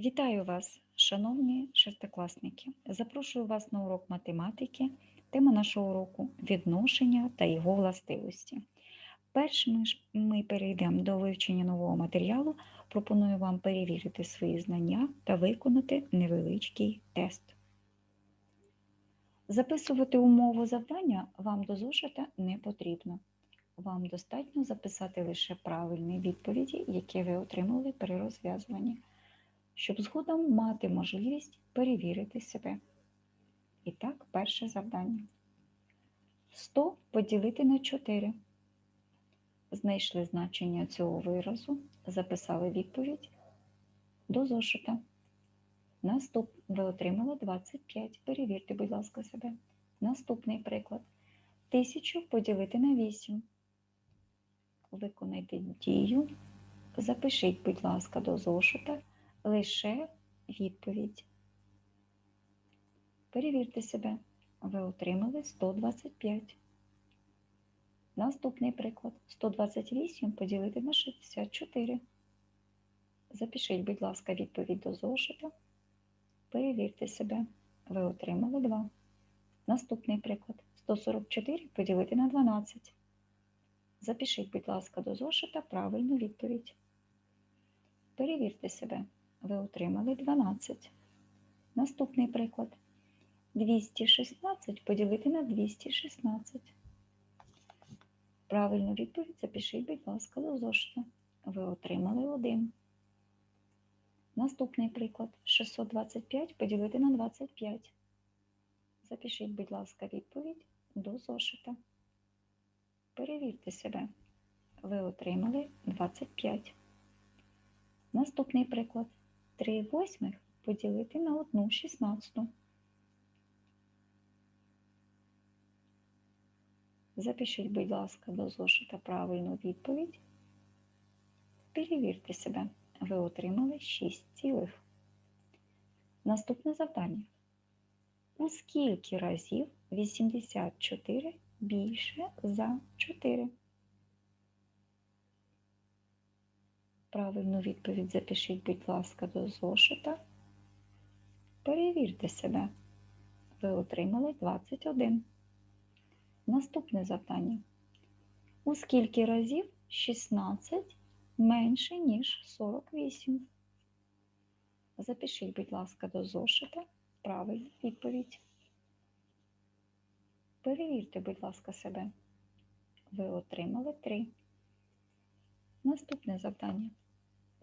Вітаю вас, шановні шестикласники! Запрошую вас на урок математики. Тема нашого уроку відношення та його властивості. Перш ніж ми перейдемо до вивчення нового матеріалу, пропоную вам перевірити свої знання та виконати невеличкий тест. Записувати умову завдання вам до зошита не потрібно. Вам достатньо записати лише правильні відповіді, які ви отримали при розв'язуванні щоб згодом мати можливість перевірити себе. І так, перше завдання. 100 поділити на 4. Знайшли значення цього виразу, записали відповідь до зошита. Наступ ви отримали 25. Перевірте, будь ласка, себе. Наступний приклад. 1000 поділити на 8. Виконайте дію. Запишіть, будь ласка, до зошита лише відповідь. Перевірте себе. Ви отримали 125. Наступний приклад. 128 поділити на 64. Запишіть, будь ласка, відповідь до зошита. Перевірте себе. Ви отримали 2. Наступний приклад. 144 поділити на 12. Запишіть, будь ласка, до зошита правильну відповідь. Перевірте себе ви отримали 12. Наступний приклад. 216 поділити на 216. Правильну відповідь запишіть, будь ласка, до зошита. Ви отримали 1. Наступний приклад. 625 поділити на 25. Запишіть, будь ласка, відповідь до зошита. Перевірте себе. Ви отримали 25. Наступний приклад. 3 восьмих поділити на 1 шістнадцяту. Запишіть, будь ласка, до зошита правильну відповідь. Перевірте себе. Ви отримали 6 цілих. Наступне завдання. У скільки разів 84 більше за 4? Правильну відповідь запишіть, будь ласка, до зошита. Перевірте себе. Ви отримали 21. Наступне завдання. У скільки разів 16 менше, ніж 48? Запишіть, будь ласка, до зошита. Правильну відповідь. Перевірте, будь ласка, себе. Ви отримали 3. Наступне завдання.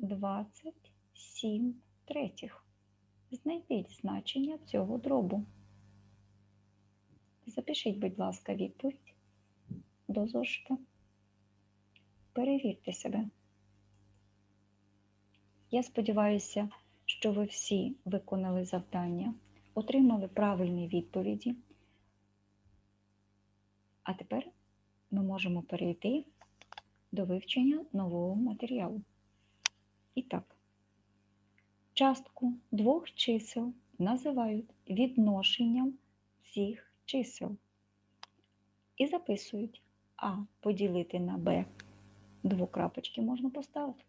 27 третіх. Знайдіть значення цього дробу. Запишіть, будь ласка, відповідь до зошита. Перевірте себе. Я сподіваюся, що ви всі виконали завдання, отримали правильні відповіді. А тепер ми можемо перейти до вивчення нового матеріалу. І так, частку двох чисел називають відношенням цих чисел. І записують А поділити на Б. Двокрапочки можна поставити,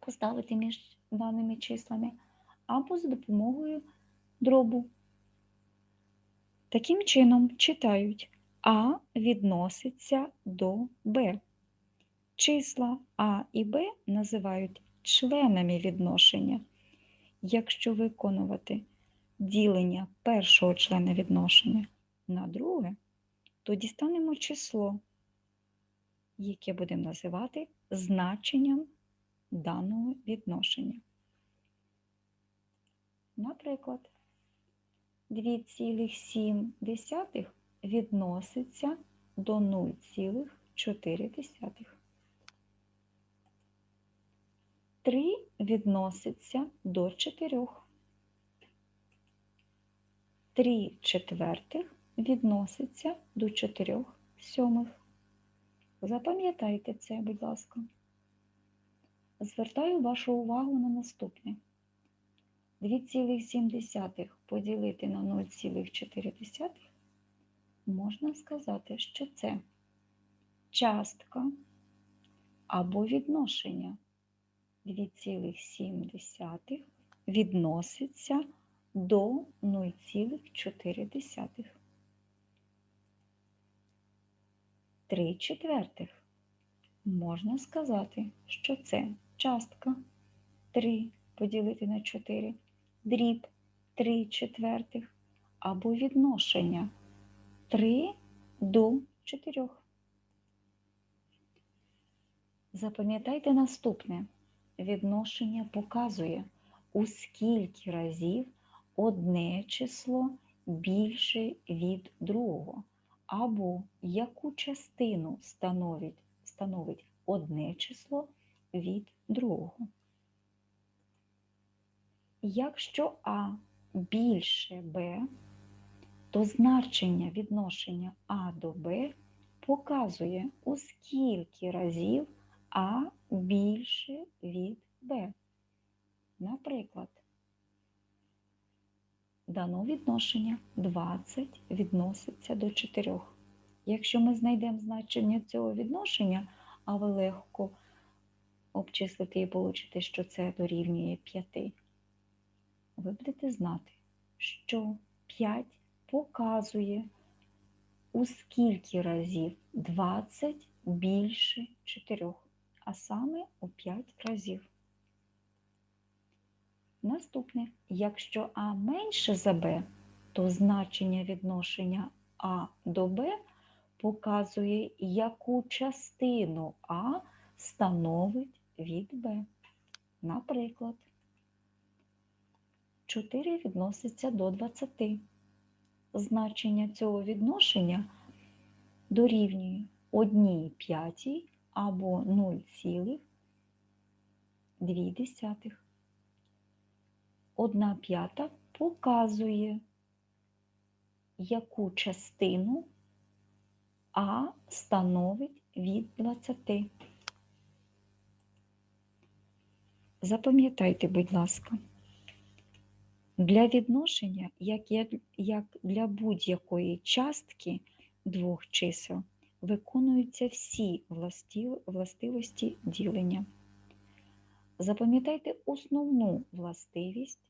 поставити між даними числами, або за допомогою дробу. Таким чином читають А відноситься до Б. Числа А і Б називають членами відношення. Якщо виконувати ділення першого члена відношення на друге, то дістанемо число, яке будемо називати значенням даного відношення. Наприклад, 2,7 відноситься до 0,4. 3 відноситься до 4. 3 четвертих відноситься до 4 сьомих. Запам'ятайте це, будь ласка. Звертаю вашу увагу на наступне. 2,7 поділити на 0,4 можна сказати, що це частка або відношення 2,7 відноситься до 0,4. 3 четвертих. Можна сказати, що це частка 3 поділити на 4, дріб 3 четвертих або відношення 3 до 4. Запам'ятайте наступне. Відношення показує, у скільки разів одне число більше від другого, або яку частину становить, становить одне число від другого. Якщо А більше Б, то значення відношення А до Б показує, у скільки разів А більше від Б. Наприклад, дано відношення 20 відноситься до 4. Якщо ми знайдемо значення цього відношення, а ви легко обчислите і получите, що це дорівнює 5, ви будете знати, що 5 показує, у скільки разів 20 більше 4, а саме у 5 разів. Наступне, якщо А менше за Б, то значення відношення А до Б показує, яку частину А становить від Б. Наприклад, 4 відноситься до 20. Значення цього відношення дорівнює 1 п'ятій або 0,2. 1 п'ята показує, яку частину А становить від 20. Запам'ятайте, будь ласка, для відношення, як для будь-якої частки двох чисел, виконуються всі властивості ділення. Запам'ятайте основну властивість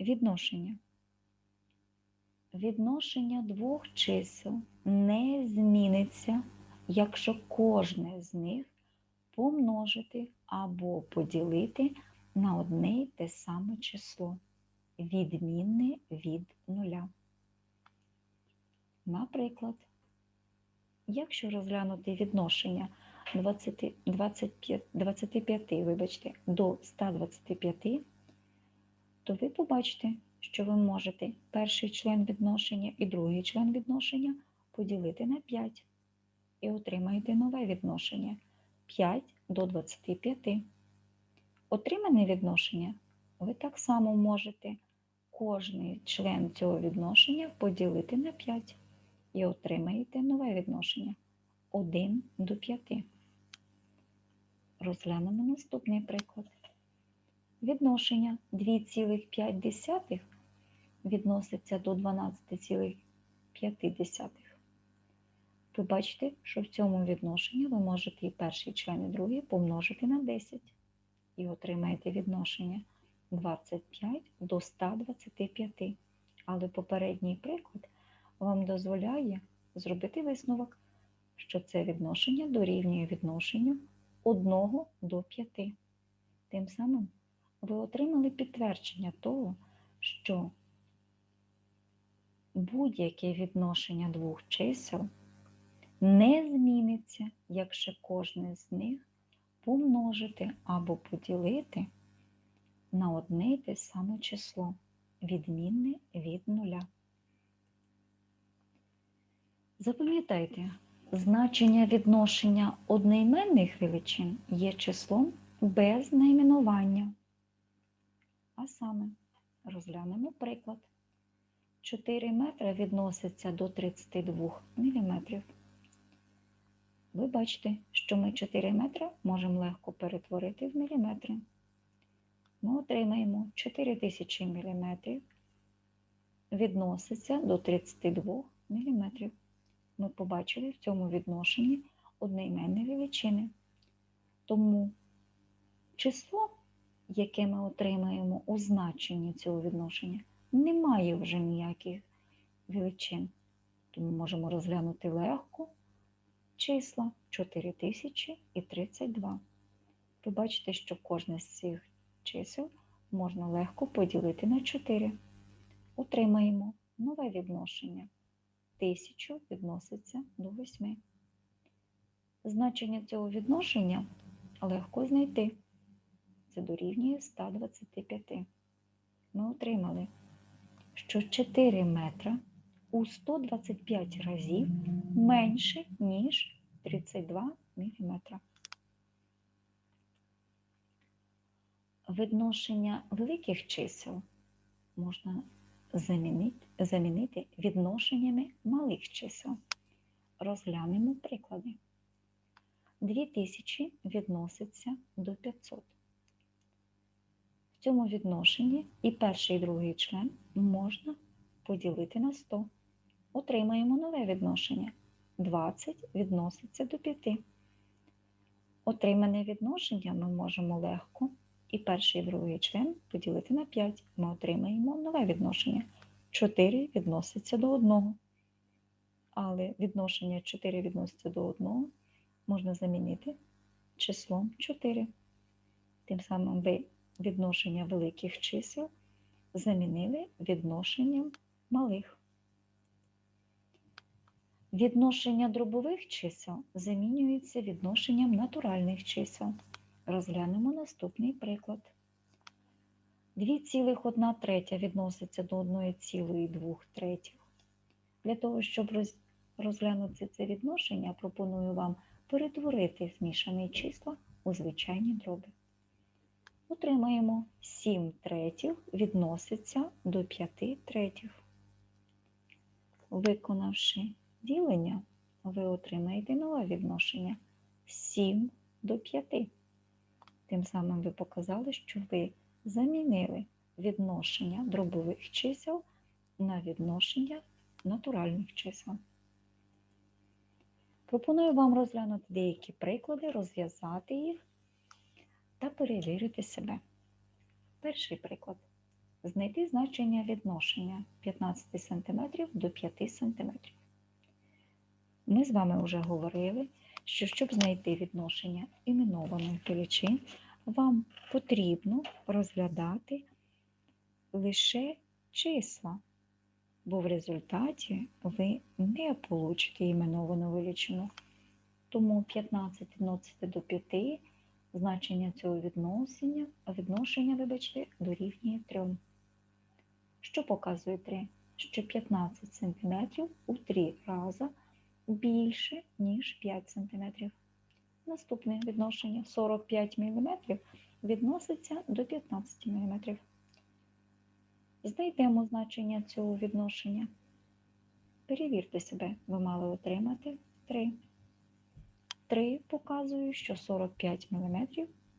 відношення. Відношення двох чисел не зміниться, якщо кожне з них помножити або поділити на одне й те саме число, відмінне від нуля. Наприклад, якщо розглянути відношення 20, 25, 25 вибачте, до 125, то ви побачите, що ви можете перший член відношення і другий член відношення поділити на 5 і отримаєте нове відношення 5 до 25. Отримане відношення ви так само можете кожний член цього відношення поділити на 5 і отримаєте нове відношення 1 до 5. Розглянемо наступний приклад. Відношення 2,5 відноситься до 12,5. Ви бачите, що в цьому відношенні ви можете і перший член, і другий помножити на 10 і отримаєте відношення 25 до 125. Але попередній приклад вам дозволяє зробити висновок, що це відношення дорівнює відношенню 1 до 5. Тим самим ви отримали підтвердження того, що будь-яке відношення двох чисел не зміниться, якщо кожне з них помножити або поділити на одне й те саме число, відмінне від нуля. Запам'ятайте, значення відношення одноіменних величин є числом без найменування. А саме, розглянемо приклад. 4 метри відноситься до 32 мм. Ви бачите, що ми 4 метри можемо легко перетворити в міліметри. Ми отримаємо 4000 мм відноситься до 32 мм. Ми побачили в цьому відношенні одноіменні величини. Тому число яке ми отримаємо у значенні цього відношення, немає вже ніяких величин. Тому можемо розглянути легко числа 4000 і 32. Ви бачите, що кожне з цих чисел можна легко поділити на 4. Отримаємо нове відношення. 1000 відноситься до 8. Значення цього відношення легко знайти. Це дорівнює 125. Ми отримали, що 4 метра у 125 разів менше, ніж 32 мм. Відношення великих чисел можна замінити, замінити відношеннями малих чисел. Розглянемо приклади. 2000 відноситься до 500. В цьому відношенні і перший і другий член можна поділити на 100. Отримаємо нове відношення. 20 відноситься до 5. Отримане відношення ми можемо легко і перший і другий член поділити на 5. Ми отримаємо нове відношення. 4 відноситься до 1. Але відношення 4 відноситься до 1 можна замінити числом 4. Тим самим ви відношення великих чисел замінили відношенням малих. Відношення дробових чисел замінюється відношенням натуральних чисел. Розглянемо наступний приклад. 2,1 третя відноситься до 1,2 третіх. Для того, щоб розглянути це відношення, пропоную вам перетворити змішані числа у звичайні дроби. Отримаємо 7 третіх відноситься до 5 третіх. Виконавши ділення, ви отримаєте нове відношення 7 до 5. Тим самим ви показали, що ви замінили відношення дробових чисел на відношення натуральних чисел. Пропоную вам розглянути деякі приклади, розв'язати їх та перевірити себе. Перший приклад. Знайти значення відношення 15 см до 5 см. Ми з вами вже говорили, що щоб знайти відношення іменованих величин, вам потрібно розглядати лише числа, бо в результаті ви не получите іменовану величину. Тому 15 відносите до 5, значення цього відношення, відношення, вибачте, дорівнює 3. Що показує 3? Що 15 см у 3 рази більше, ніж 5 см. Наступне відношення 45 мм відноситься до 15 мм. Знайдемо значення цього відношення. Перевірте себе, ви мали отримати 3. 3 показує, що 45 мм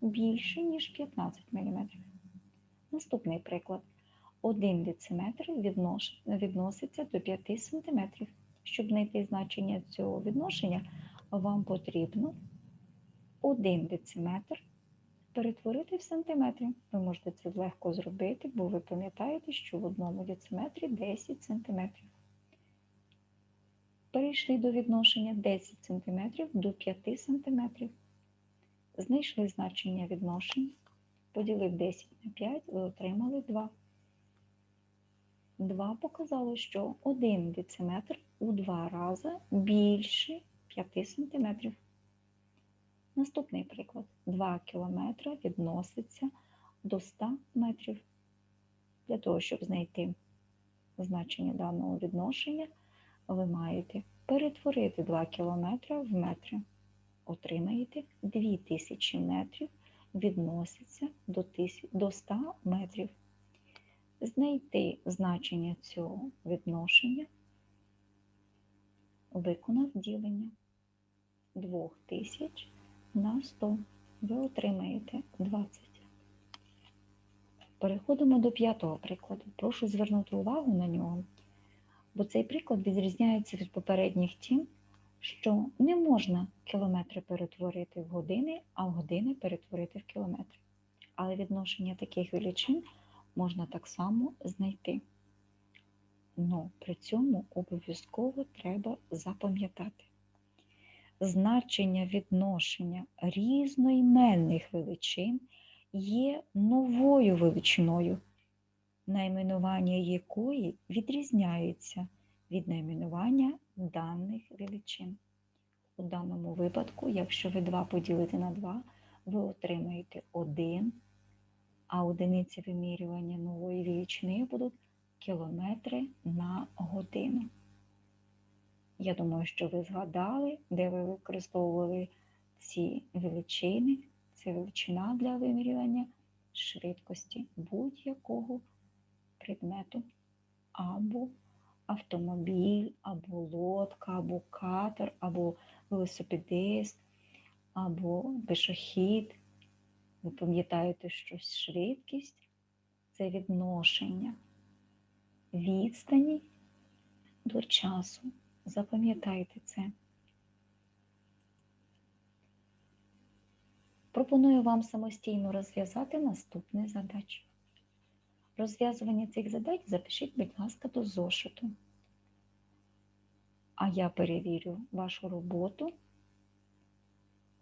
більше, ніж 15 мм. Наступний приклад. 1 дециметр відноситься до 5 см. Щоб знайти значення цього відношення, вам потрібно 1 дециметр перетворити в сантиметри. Ви можете це легко зробити, бо ви пам'ятаєте, що в одному дециметрі 10 сантиметрів. Перейшли до відношення 10 см до 5 см. Знайшли значення відношення, поділив 10 на 5, ви отримали 2. 2 показало, що 1 дециметр у 2 рази більше 5 см. Наступний приклад. 2 км відноситься до 100 метрів. Для того, щоб знайти значення даного відношення, ви маєте перетворити 2 км в метри. Отримаєте 2000 метрів відноситься до 100 метрів. Знайти значення цього відношення, виконав ділення 2000 на 100. Ви отримаєте 20. Переходимо до п'ятого прикладу. Прошу звернути увагу на нього, бо цей приклад відрізняється від попередніх тим, що не можна кілометри перетворити в години, а в години перетворити в кілометри. Але відношення таких величин можна так само знайти. Но при цьому обов'язково треба запам'ятати. Значення відношення різноіменних величин є новою величиною, найменування якої відрізняється від найменування даних величин. У даному випадку, якщо ви 2 поділите на 2, ви отримаєте 1, а одиниці вимірювання нової величини будуть кілометри на годину. Я думаю, що ви згадали, де ви використовували ці величини. Це величина для вимірювання швидкості будь-якого предмету або автомобіль, або лодка, або катер, або велосипедист, або пішохід. Ви пам'ятаєте, що швидкість це відношення відстані до часу. Запам'ятайте це. Пропоную вам самостійно розв'язати наступні задачі. Розв'язування цих задач запишіть, будь ласка, до зошиту. А я перевірю вашу роботу,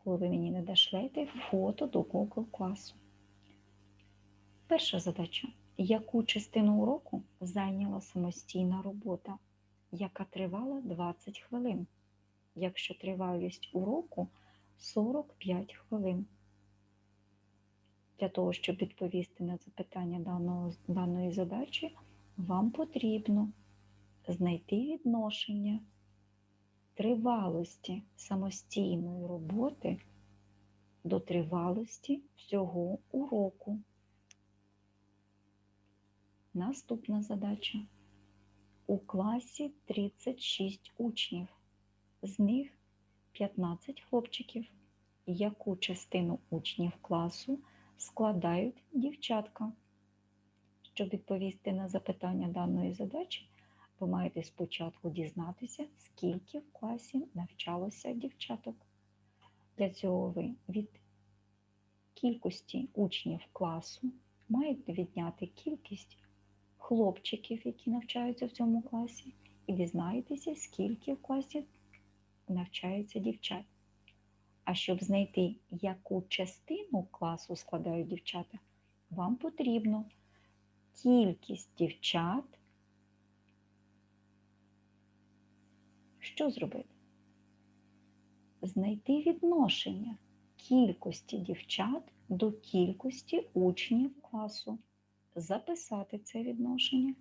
коли ви мені надошлете фото до Google класу. Перша задача. Яку частину уроку зайняла самостійна робота, яка тривала 20 хвилин, якщо тривалість уроку 45 хвилин? Для того, щоб відповісти на запитання даного, даної задачі, вам потрібно знайти відношення тривалості самостійної роботи до тривалості всього уроку. Наступна задача. У класі 36 учнів, з них 15 хлопчиків. Яку частину учнів класу складають дівчатка? Щоб відповісти на запитання даної задачі, ви маєте спочатку дізнатися, скільки в класі навчалося дівчаток. Для цього ви від кількості учнів класу маєте відняти кількість хлопчиків, які навчаються в цьому класі, і дізнаєтеся, скільки в класі навчається дівчат. А щоб знайти, яку частину класу складають дівчата, вам потрібно кількість дівчат. Що зробити? Знайти відношення кількості дівчат до кількості учнів класу записати це відношення,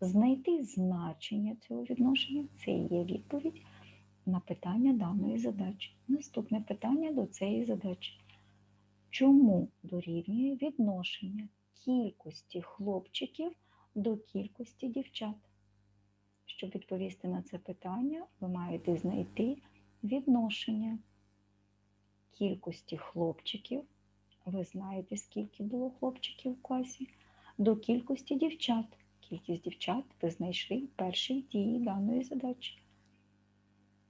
знайти значення цього відношення це і є відповідь на питання даної задачі. Наступне питання до цієї задачі. Чому дорівнює відношення кількості хлопчиків до кількості дівчат? Щоб відповісти на це питання, ви маєте знайти відношення кількості хлопчиків. Ви знаєте, скільки було хлопчиків в класі до кількості дівчат. Кількість дівчат ви знайшли в першій дії даної задачі.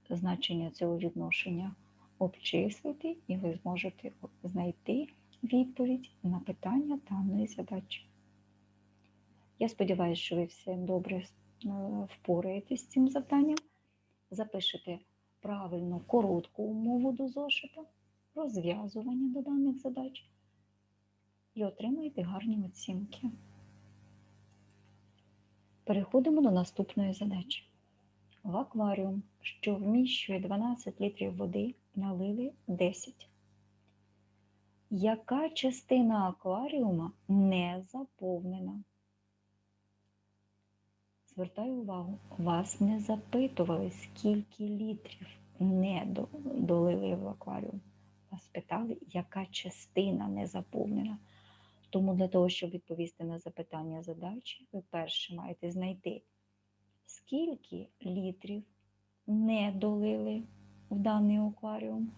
Значення цього відношення обчислити, і ви зможете знайти відповідь на питання даної задачі. Я сподіваюся, що ви все добре впораєтесь з цим завданням. Запишете правильну коротку умову до зошита, розв'язування до даних задач і отримаєте гарні оцінки. Переходимо до наступної задачі. В акваріум, що вміщує 12 літрів води, налили 10. Яка частина акваріума не заповнена? Звертаю увагу, вас не запитували, скільки літрів не долили в акваріум. Вас питали, яка частина не заповнена. Тому для того, щоб відповісти на запитання задачі, ви перше маєте знайти, скільки літрів не долили в даний акваріум.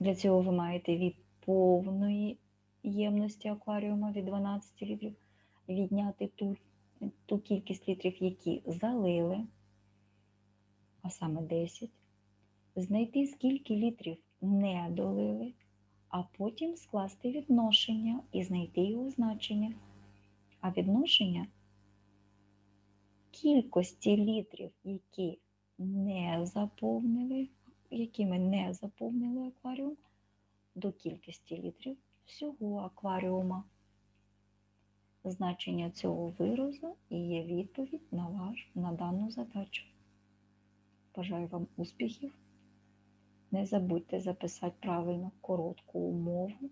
Для цього ви маєте від повної ємності акваріума від 12 літрів відняти ту, ту кількість літрів, які залили, а саме 10. Знайти, скільки літрів не долили, а потім скласти відношення і знайти його значення. А відношення кількості літрів, які не заповнили, якими не заповнили акваріум, до кількості літрів всього акваріума. Значення цього виразу і є відповідь на, ваш, на дану задачу. Бажаю вам успіхів. Не забудьте записати правильно коротку умову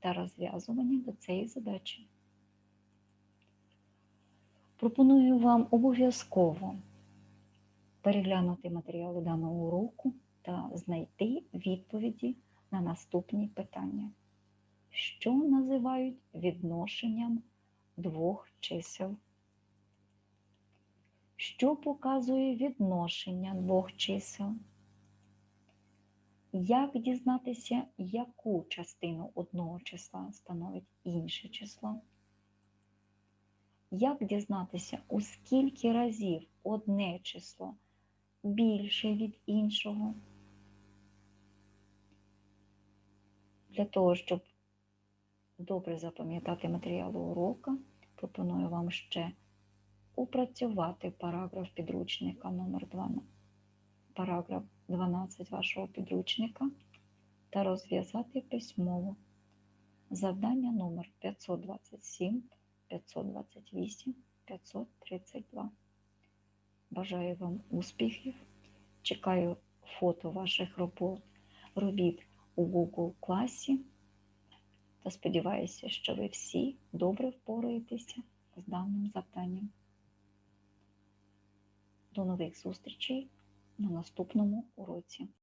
та розв'язування до цієї задачі. Пропоную вам обов'язково переглянути матеріали даного уроку та знайти відповіді на наступні питання, що називають відношенням двох чисел. Що показує відношення двох чисел? Як дізнатися, яку частину одного числа становить інше число? Як дізнатися, у скільки разів одне число більше від іншого? Для того, щоб добре запам'ятати матеріали уроку, пропоную вам ще опрацювати параграф підручника номер 2, параграф 12 вашого підручника та розв'язати письмово завдання номер 527, 528, 532. Бажаю вам успіхів. Чекаю фото ваших робот, робіт у Google класі та сподіваюся, що ви всі добре впораєтеся з даним завданням. До нових зустрічей на наступному уроці.